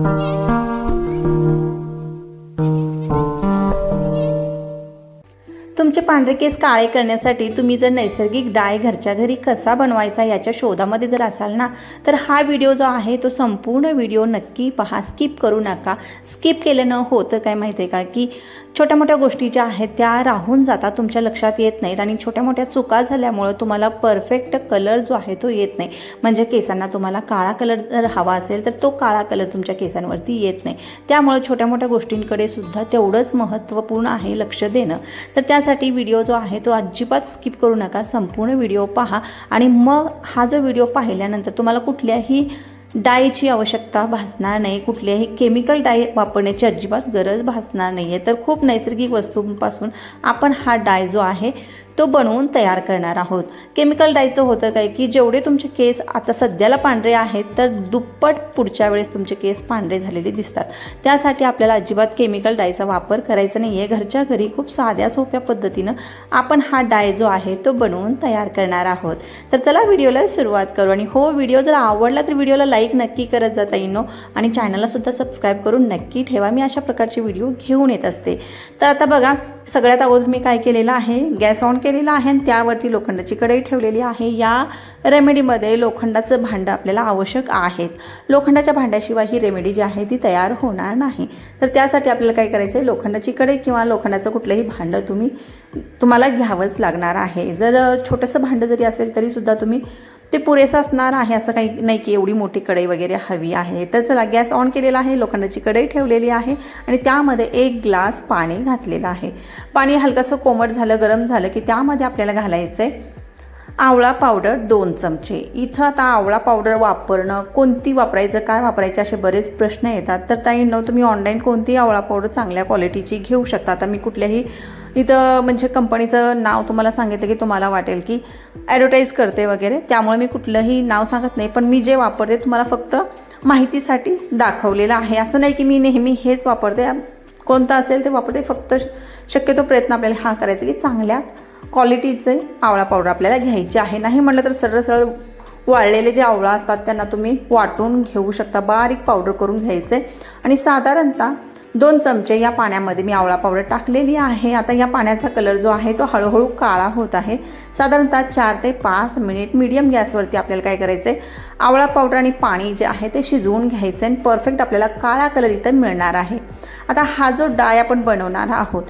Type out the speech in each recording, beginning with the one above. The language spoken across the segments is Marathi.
तुमचे पांढरे केस काळे करण्यासाठी तुम्ही जर नैसर्गिक डाय घरच्या घरी कसा बनवायचा याच्या शोधामध्ये जर असाल ना तर हा व्हिडिओ जो आहे तो संपूर्ण व्हिडिओ नक्की पहा. स्किप करू नका. स्किप केल्यानं होतं काय माहिती आहे का? की छोट्या मोठ्या गोष्टी ज्या आहेत त्या राहून जातात तुमच्या लक्षात येत नाहीत आणि छोट्या मोठ्या चुका झाल्यामुळं तुम्हाला परफेक्ट कलर जो आहे तो येत नाही. म्हणजे केसांना तुम्हाला काळा कलर जर हवा असेल तर तो काळा कलर तुमच्या केसांवरती येत नाही. त्यामुळे छोट्या मोठ्या गोष्टींकडे सुद्धा तेवढंच महत्त्वपूर्ण आहे लक्ष देणं. तर त्यासाठी व्हिडिओ जो आहे तो अजिबात स्किप करू नका. संपूर्ण व्हिडिओ पहा. आणि मग हा जो व्हिडिओ पाहिल्यानंतर तुम्हाला कुठल्याही डायची आवश्यकता भासणार नाही. कुठल्याही केमिकल डाय वापरण्याची अजिबात गरज भासणार नाही आहे तर खूप नैसर्गिक वस्तूंपासून आपण हा डाय जो आहे तो बनवून तयार करणार आहोत. केमिकल डायचं होतं काय की जेवढे तुमचे केस आता सध्याला पांढरे आहेत तर दुप्पट पुढच्या वेळेस तुमचे केस पांढरे झालेले दिसतात. त्यासाठी आपल्याला अजिबात केमिकल डायचा वापर करायचा नाही आहे घरच्या घरी खूप साध्या सोप्या पद्धतीनं आपण हा डाय जो आहे तो बनवून तयार करणार आहोत. तर चला व्हिडिओला सुरुवात करू. आणि हो व्हिडिओ जर आवडला तर व्हिडिओला लाईक नक्की करत जाता येईनो आणि चॅनलला सुद्धा सबस्क्राईब करून नक्की ठेवा. मी अशा प्रकारचे व्हिडिओ घेऊन येत असते. तर आता बघा सगळ्यात अगोदर मी काय केलेलं आहे गॅस ऑन केलेला आहे आणि त्यावरती लोखंडाची कढई ठेवलेली आहे. या रेमेडीमध्ये लोखंडाचं भांडं आपल्याला आवश्यक आहेत लोखंडाच्या भांड्याशिवाय ही रेमेडी जी आहे ती तयार होणार नाही. तर त्यासाठी आपल्याला काय करायचं आहे लोखंडाची कढई किंवा लोखंडाचं कुठलंही भांडं तुम्ही तुम्हाला घ्यावंच लागणार आहे. जर छोटंसं भांडं जरी असेल तरीसुद्धा तुम्ही ते पुरेसं असणार आहे असं काही नाही की एवढी मोठी कढई वगैरे हवी आहे. तर चला गॅस ऑन केलेला आहे लोखंडाची कढई ठेवलेली आहे आणि त्यामध्ये एक ग्लास पाणी घातलेलं आहे. पाणी हलकंसं कोमट झालं गरम झालं की त्यामध्ये आपल्याला घालायचं आहे आवळा पावडर दोन चमचे. इथं आता आवळा पावडर वापरणं कोणती वापरायचं काय वापरायचं असे बरेच प्रश्न येतात. तर ताईंनो तुम्ही ऑनलाईन कोणती आवळा पावडर चांगल्या क्वालिटीची घेऊ शकता. आता मी कुठल्याही इथं म्हणजे कंपनीचं नाव तुम्हाला सांगितलं की तुम्हाला वाटेल की ॲडव्हर्टाईज करते वगैरे. त्यामुळे मी कुठलंही नाव सांगत नाही पण मी जे वापरते तुम्हाला फक्त माहितीसाठी दाखवलेलं आहे. असं नाही की मी नेहमी हेच वापरते. कोणतं असेल ते वापरते. फक्त शक्यतो प्रयत्न आपल्याला हा करायचा की चांगल्या क्वालिटीचे आवळा पावडर आपल्याला घ्यायची आहे. नाही म्हटलं तर सरळ सरळ वाळलेले जे आवळा असतात त्यांना तुम्ही वाटून घेऊ शकता. बारीक पावडर करून घ्यायचं. आहे आणि साधारणतः दोन चमचे या पाण्यामध्ये मी आवळा पावडर टाकलेली आहे. आता या पाण्याचा कलर जो आहे तो हळूहळू काळा होत आहे. साधारणतः चार ते पाच मिनिट मीडियम गॅसवरती आपल्याला काय करायचं आहे आवळा पावडर आणि पाणी जे आहे ते शिजवून घ्यायचं आणि परफेक्ट आपल्याला काळा कलर इथं मिळणार आहे. आता हा जो डाय आपण बनवणार आहोत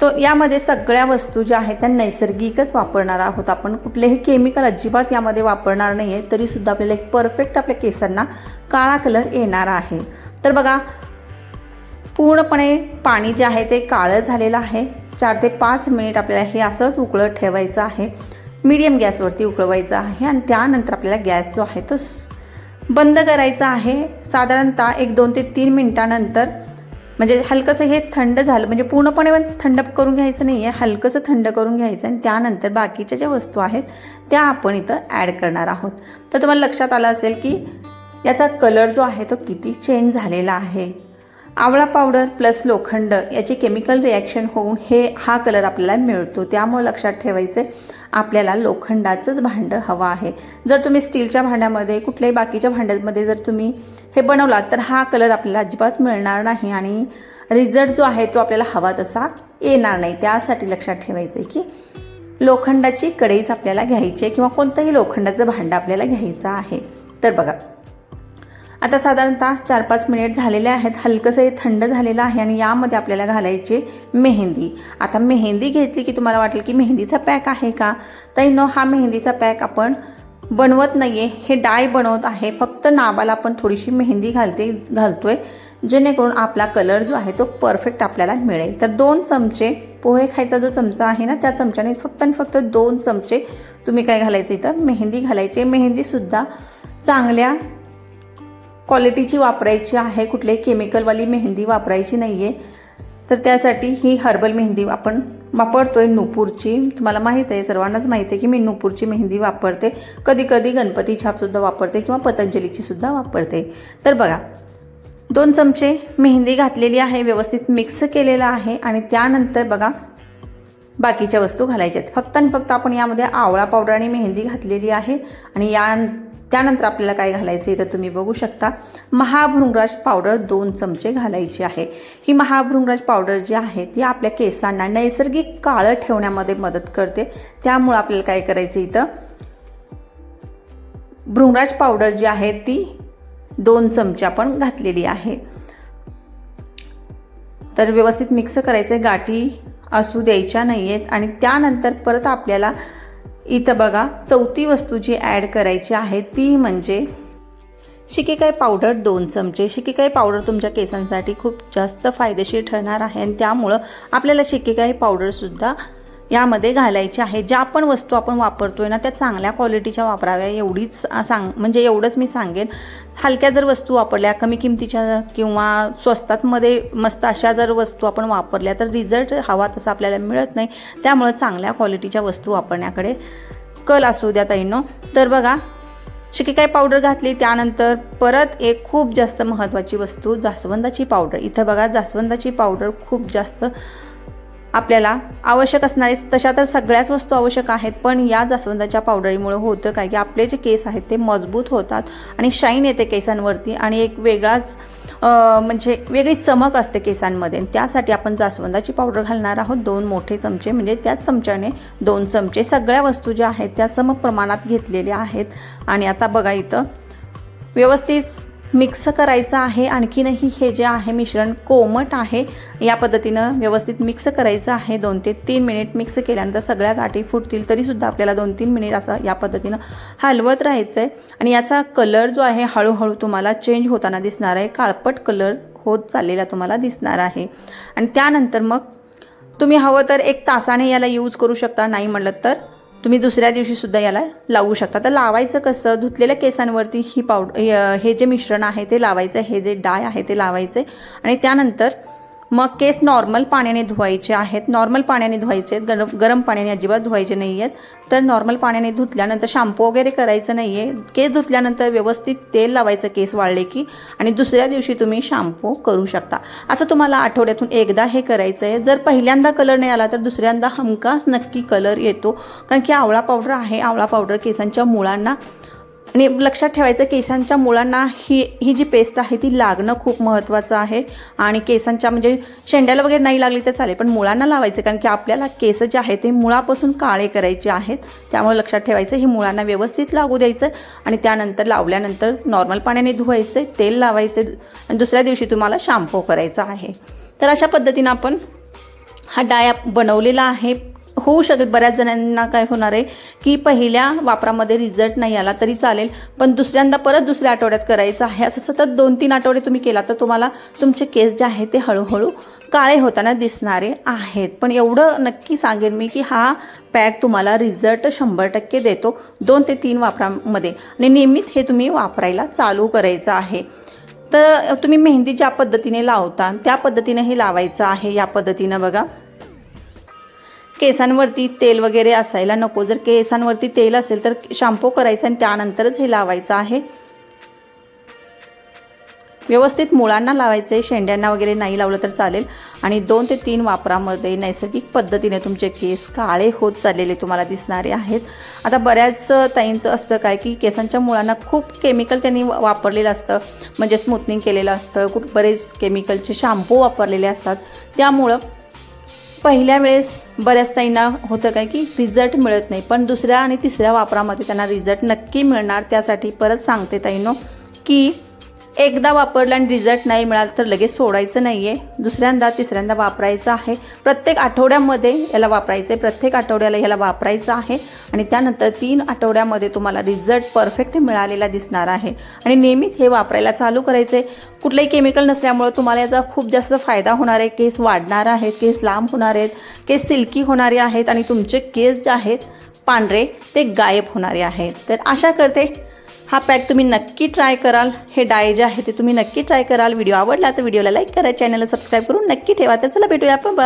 तो यामध्ये सगळ्या वस्तू ज्या आहेत त्या नैसर्गिकच वापरणार आहोत आपण. कुठलेही केमिकल अजिबात यामध्ये वापरणार नाही आहे तरीसुद्धा आपल्याला एक परफेक्ट आपल्या केसांना काळा कलर येणार आहे. तर बघा पूर्णपणे पाणी जे आहे ते काळं झालेलं आहे. चार ते पाच मिनिट आपल्याला हे असंच उकळत ठेवायचं आहे. मीडियम गॅसवरती उकळवायचं आहे आणि त्यानंतर आपल्याला गॅस जो आहे तो बंद करायचा आहे. साधारणतः एक दोन ते तीन मिनटानंतर. म्हणजे हलकंसं हे थंड झालं म्हणजे पूर्णपणे पण थंड करून घ्यायचं नाही आहे हलकंसं थंड करून घ्यायचं आणि त्यानंतर बाकीच्या ज्या वस्तू आहेत त्या आपण इथं ॲड करणार आहोत. तर तुम्हाला लक्षात आलं असेल की याचा कलर जो आहे तो किती चेंज झालेला आहे. आवळा पावडर प्लस लोखंड याची केमिकल रिॲक्शन होऊन हे हा कलर आपल्याला मिळतो. त्यामुळे लक्षात ठेवायचे आपल्याला लोखंडाचंच भांडं हवं आहे. जर तुम्ही स्टीलच्या भांड्यामध्ये कुठल्याही बाकीच्या भांड्यामध्ये जर तुम्ही हे बनवलात तर हा कलर आपल्याला अजिबात मिळणार नाही आणि रिझल्ट जो आहे तो आपल्याला हवा तसा येणार नाही. त्यासाठी लक्षात ठेवायचं आहे की लोखंडाची कढईच आपल्याला घ्यायची आहे किंवा कोणतंही लोखंडाचं भांडं आपल्याला घ्यायचं आहे. तर बघा आता साधारणतः चार पाच मिनिट झालेले आहेत. हलकंसं हे थंड झालेलं आहे आणि यामध्ये आपल्याला घालायची मेहंदी. आता मेहंदी घेतली की तुम्हाला वाटेल की मेहंदीचा पॅक आहे का? तर नो हा मेहंदीचा पॅक आपण बनवत नाही आहे हे डाय बनवत आहे. फक्त नावाला आपण थोडीशी मेहंदी घालते घालतोय. जेणेकरून आपला कलर जो आहे तो परफेक्ट आपल्याला मिळेल. तर दोन चमचे पोहे खायचा जो चमचा आहे ना त्या चमच्याने फक्त आणि फक्त दोन चमचे तुम्ही काय घालायचे इथं? मेहंदी घालायचे. मेहंदीसुद्धा चांगल्या क्वालिटीची वापरायची आहे कुठल्याही केमिकलवाली मेहंदी वापरायची नाही आहे तर त्यासाठी ही हर्बल मेहंदी आपण वापरतोय नूपूरची. तुम्हाला माहीत आहे सर्वांनाच माहीत आहे की मी नूपूरची मेहंदी वापरते. कधी कधी गणपती छापसुद्धा वापरते किंवा पतंजलीची सुद्धा वापरते. तर बघा दोन चमचे मेहंदी घातलेली आहे व्यवस्थित मिक्स केलेलं आहे आणि त्यानंतर बघा बाकीच्या वस्तू घालायच्या आहेत. फक्त आणि फक्त आपण यामध्ये आवळा पावडर आणि मेहंदी घातलेली आहे आणि या त्यानंतर आपल्याला काय घालायचं आहे तर तुम्ही बघू शकता. महाभृंगराज पावडर दोन चमचे घालायची आहे. ही महाभृंगराज पावडर जी आहे ती आपल्या केसांना नैसर्गिक काळं ठेवण्यामध्ये मदत करते. त्यामुळं आपल्याला काय करायचं इथं? भृंगराज पावडर जी आहे ती दोन चमचे आपण घातलेली आहे. तर व्यवस्थित मिक्स करायचं गाठी असू द्यायच्या नाही आहेत आणि त्यानंतर परत आपल्याला इथं बघा चौथी वस्तू जी ॲड करायची आहे ती म्हणजे शिकेकाई पावडर दोन चमचे. शिकेकाई पावडर तुमच्या केसांसाठी खूप जास्त फायदेशीर ठरणार आहे आणि त्यामुळं आपल्याला शिकेकाई पावडरसुद्धा यामध्ये घालायची आहे. ज्या पण वस्तू आपण वापरतो आहे ना त्या चांगल्या क्वालिटीच्या वापराव्या. एवढीच सांग म्हणजे एवढंच मी सांगेन. हलक्या जर वस्तू वापरल्या कमी किमतीच्या किंवा स्वस्तातमध्ये मस्त अशा जर वस्तू आपण वापरल्या तर रिझल्ट हवा तसा आपल्याला मिळत नाही. त्यामुळं चांगल्या क्वालिटीच्या वस्तू वापरण्याकडे कल असू द्या ताईंनो. तर बघा शिकेकाई पावडर घातली त्यानंतर परत एक खूप जास्त महत्त्वाची वस्तू जास्वंदाची पावडर इथं बघा जास्वंदाची पावडर खूप जास्त आपल्याला आवश्यक असणारे तशा तर सगळ्याच वस्तू आवश्यक आहेत पण या जास्वंदाच्या पावडरीमुळे होतं काय की आपले जे केस आहेत ते मजबूत होतात आणि शाईन येते केसांवरती आणि एक वेगळाच म्हणजे वेगळी चमक असते केसांमध्ये. त्यासाठी आपण जास्वंदाची पावडर घालणार आहोत दोन मोठे चमचे म्हणजे त्याच चमच्याने दोन चमचे. सगळ्या वस्तू ज्या आहेत त्या सम प्रमाणात घेतलेल्या आहेत. आणि आता बघा इथं व्यवस्थित मिक्स करायचं आहे. आणखीनही हे जे आहे मिश्रण कोमट आहे या पद्धतीनं व्यवस्थित मिक्स करायचं आहे. दोन ते तीन मिनिट मिक्स केल्यानंतर सगळ्या गाठी फुटतील तरीसुद्धा आपल्याला दोन तीन मिनिट असं या पद्धतीनं हलवत राहायचं आहे आणि याचा कलर जो आहे हळूहळू तुम्हाला चेंज होताना दिसणार आहे. काळपट कलर होत चाललेला तुम्हाला दिसणार आहे. आणि त्यानंतर मग तुम्ही हवं तर एक तासाने याला यूज करू शकता. नाही म्हटलं तर तुम्ही दुसऱ्या दिवशी सुद्धा याला लावू शकता. तर लावायचं कसं? धुतलेल्या केसांवरती ही पावड हे जे मिश्रण आहे ते लावायचं हे जे डाय आहे ते लावायचे आणि त्यानंतर मग केस नॉर्मल पाण्याने धुवायचे आहेत. नॉर्मल पाण्याने धुवायचे आहेत. गरम गरम पाण्याने अजिबात धुवायचे नाही आहेत तर नॉर्मल पाण्याने धुतल्यानंतर शॅम्पू वगैरे करायचं नाही आहे केस धुतल्यानंतर व्यवस्थित तेल लावायचं केस वाळले की आणि दुसऱ्या दिवशी तुम्ही शॅम्पू करू शकता. असं तुम्हाला आठवड्यातून एकदा हे करायचं आहे जर पहिल्यांदा कलर नाही आला तर दुसऱ्यांदा हमखास नक्की कलर येतो. कारण की आवळा पावडर आहे. आवळा पावडर केसांच्या मुळांना आणि लक्षात ठेवायचं केसांच्या मुळांना ही ही जी पेस्ट आहे ती लागणं खूप महत्त्वाचं आहे. आणि केसांच्या म्हणजे शेंड्याला वगैरे नाही लागली तर चालेल पण मुळांना लावायचं कारण की आपल्याला केस जे आहे ते मुळापासून काळे करायचे आहेत. त्यामुळे लक्षात ठेवायचं हे मुळांना व्यवस्थित लागू द्यायचं आणि त्यानंतर लावल्यानंतर नॉर्मल पाण्याने धुवायचं तेल लावायचं आणि दुसऱ्या दिवशी तुम्हाला शॅम्पू करायचा आहे. तर अशा पद्धतीनं आपण हा डाय बनवलेला आहे. होऊ शकेल बऱ्याच जणांना काय होणार आहे की पहिल्या वापरामध्ये रिझल्ट नाही आला तरी चालेल पण दुसऱ्यांदा परत दुसऱ्या आठवड्यात करायचं आहे. असं सतत दोन तीन आठवडे तुम्ही केला तर तुम्हाला तुमचे केस जे आहे ते हळूहळू काळे होताना दिसणारे आहेत. पण एवढं नक्की सांगेन मी की हा पॅक तुम्हाला रिझल्ट शंभर टक्के देतो दोन ते तीन वापरामध्ये. आणि नियमित हे तुम्ही वापरायला चालू करायचं आहे. तर तुम्ही मेहंदी ज्या पद्धतीने लावता त्या पद्धतीने हे लावायचं आहे. या पद्धतीनं बघा. केसांवरती तेल वगैरे असायला नको. जर केसांवरती तेल असेल तर शॅम्पू करायचं आणि त्यानंतरच हे लावायचं आहे. व्यवस्थित मुळांना लावायचं आहे शेंड्यांना वगैरे नाही लावलं तर चालेल. आणि दोन ते तीन वापरामध्ये नैसर्गिक पद्धतीने तुमचे केस काळे होत चाललेले तुम्हाला दिसणारे आहेत. आता बऱ्याच ताईंचं असतं काय की केसांच्या मुळांना खूप केमिकल त्यांनी वापरलेलं असतं. म्हणजे स्मूथनिंग केलेलं असतं. खूप बरेच केमिकलचे शॅम्पू वापरलेले असतात. त्यामुळं पहिल्या वेळेस बऱ्याच ताईंना होतं काय की रिझल्ट मिळत नाही पण दुसऱ्या आणि तिसऱ्या वापरामध्ये त्यांना रिझल्ट नक्की मिळणार त्यासाठी परत सांगते ताईनो की एकदा वापरलं आणि रिझल्ट नाही मिळाला तर लगेच सोडायचं नाही आहे दुसऱ्यांदा तिसऱ्यांदा वापरायचं आहे. प्रत्येक आठवड्यामध्ये याला वापरायचं आहे प्रत्येक आठवड्याला याला वापरायचं आहे. आणि त्यानंतर तीन आठवड्यामध्ये तुम्हाला रिझल्ट परफेक्ट मिळालेला दिसणार आहे. आणि नियमित हे वापरायला चालू करायचं आहे कुठलंही केमिकल नसल्यामुळं तुम्हाला याचा खूप जास्त फायदा होणार आहे. केस वाढणार आहेत केस लांब होणार आहेत केस सिल्की होणारे आहेत आणि तुमचे केस जे आहेत पांढरे ते गायब होणारे आहेत. तर आशा करते हा पॅक तुम्ही नक्की ट्राय कराल. हे डाय जे आहे ते तुम्ही नक्की ट्राय कराल. व्हिडिओ आवडला तर व्हिडिओला लाईक करा. चॅनलला सबस्क्राईब करून नक्की ठेवा. तर चला भेटूया आपण.